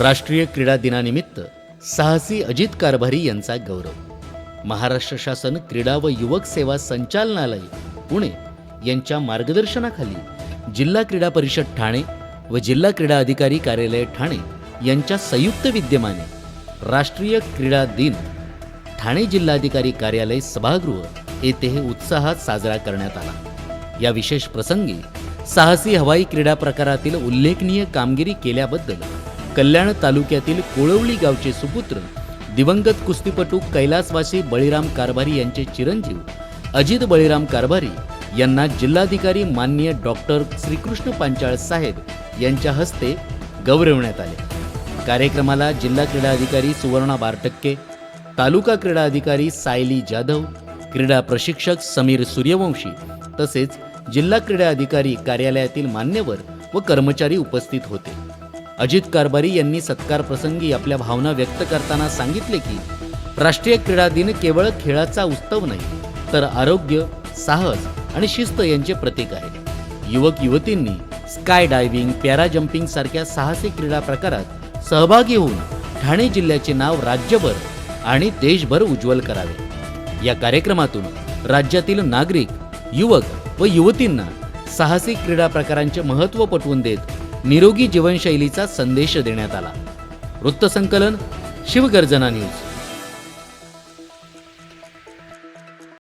राष्ट्रीय क्रीडा दिनानिमित्त साहसी अजित कारभारी यांचा गौरव. महाराष्ट्र शासन क्रीडा व युवक सेवा संचालनालय पुणे यांच्या मार्गदर्शनाखाली जिल्हा क्रीडा परिषद ठाणे व जिल्हा क्रीडा अधिकारी कार्यालय ठाणे यांच्या संयुक्त विद्यमाने राष्ट्रीय क्रीडा दिन ठाणे जिल्हाधिकारी कार्यालय सभागृह येथे हे उत्साहात साजरा करण्यात आला. या विशेष प्रसंगी साहसी हवाई क्रीडा प्रकारातील उल्लेखनीय कामगिरी केल्याबद्दल कल्याण तालुक्यातील कोळवली गावचे सुपुत्र दिवंगत कुस्तीपटू कैलासवासी बळीराम कारभारी यांचे चिरंजीव अजित बळीराम कारभारी यांना जिल्हाधिकारी माननीय डॉक्टर श्रीकृष्ण पांचाळ साहेब यांच्या हस्ते गौरवण्यात आले. कार्यक्रमाला जिल्हा क्रीडा अधिकारी सुवर्णा बारटक्के तालुका क्रीडा अधिकारी सायली जाधव क्रीडा प्रशिक्षक समीर सूर्यवंशी तसेच जिल्हा क्रीडा अधिकारी कार्यालयातील मान्यवर व कर्मचारी उपस्थित होते. अजित कारभारी यांनी सत्कार प्रसंगी आपल्या भावना व्यक्त करताना सांगितले की राष्ट्रीय क्रीडा दिन केवळ खेळाचा उत्सव नाही तर आरोग्य साहस आणि शिस्त यांचे प्रतीक आहे. युवक युवतींनी स्काय डायव्हिंग पॅरा जम्पिंग सारख्या साहसी क्रीडा प्रकारात सहभागी होऊन ठाणे जिल्ह्याचे नाव राज्यभर आणि देशभर उज्ज्वल करावे. या कार्यक्रमातून राज्यातील नागरिक युवक व युवतींना साहसी क्रीडा प्रकारांचे महत्त्व पटवून देत निरोगी जीवनशैलीचा संदेश देण्यात आला. वृत्तसंकलन शिवगर्जना न्यूज.